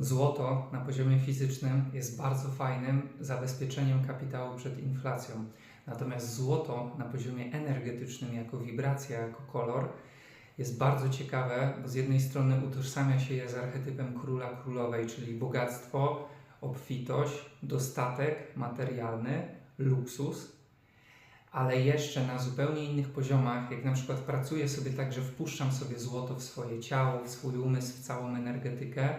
Złoto na poziomie fizycznym jest bardzo fajnym zabezpieczeniem kapitału przed inflacją. Natomiast złoto na poziomie energetycznym, jako wibracja, jako kolor, jest bardzo ciekawe, bo z jednej strony utożsamia się je z archetypem króla królowej, czyli bogactwo, obfitość, dostatek materialny, luksus, ale jeszcze na zupełnie innych poziomach, jak na przykład pracuję sobie tak, że wpuszczam sobie złoto w swoje ciało, w swój umysł, w całą energetykę.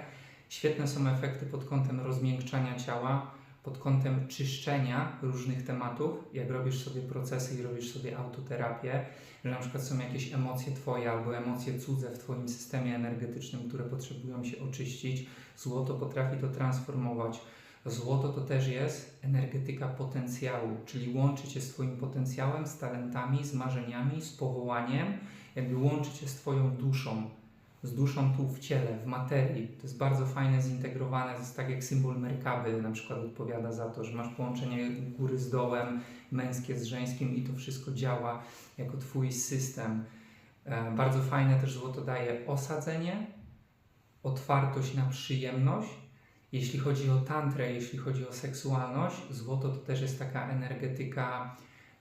Świetne są efekty pod kątem rozmiękczania ciała, pod kątem czyszczenia różnych tematów, jak robisz sobie procesy i robisz sobie autoterapię, że na przykład są jakieś emocje Twoje albo emocje cudze w Twoim systemie energetycznym, które potrzebują się oczyścić. Złoto potrafi to transformować. Złoto to też jest energetyka potencjału, czyli łączy Cię z Twoim potencjałem, z talentami, z marzeniami, z powołaniem, jakby łączy Cię z Twoją duszą, z duszą tu w ciele, w materii. To jest bardzo fajne, zintegrowane, jest tak jak symbol Merkaby na przykład odpowiada za to, że masz połączenie góry z dołem, męskie z żeńskim i to wszystko działa jako Twój system. E, Bardzo fajne też złoto daje osadzenie, otwartość na przyjemność. Jeśli chodzi o tantrę, jeśli chodzi o seksualność, złoto to też jest taka energetyka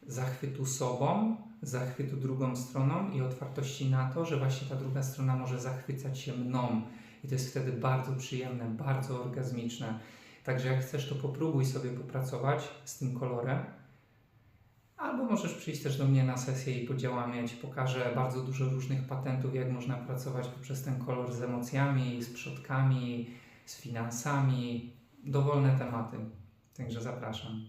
zachwytu sobą, zachwytu drugą stroną i otwartości na to, że właśnie ta druga strona może zachwycać się mną. I to jest wtedy bardzo przyjemne, bardzo orgazmiczne. Także jak chcesz, to popróbuj sobie popracować z tym kolorem. Albo możesz przyjść też do mnie na sesję i podziałamy. Ja Ci pokażę bardzo dużo różnych patentów, jak można pracować poprzez ten kolor z emocjami, z przodkami, z finansami. Dowolne tematy. Także zapraszam.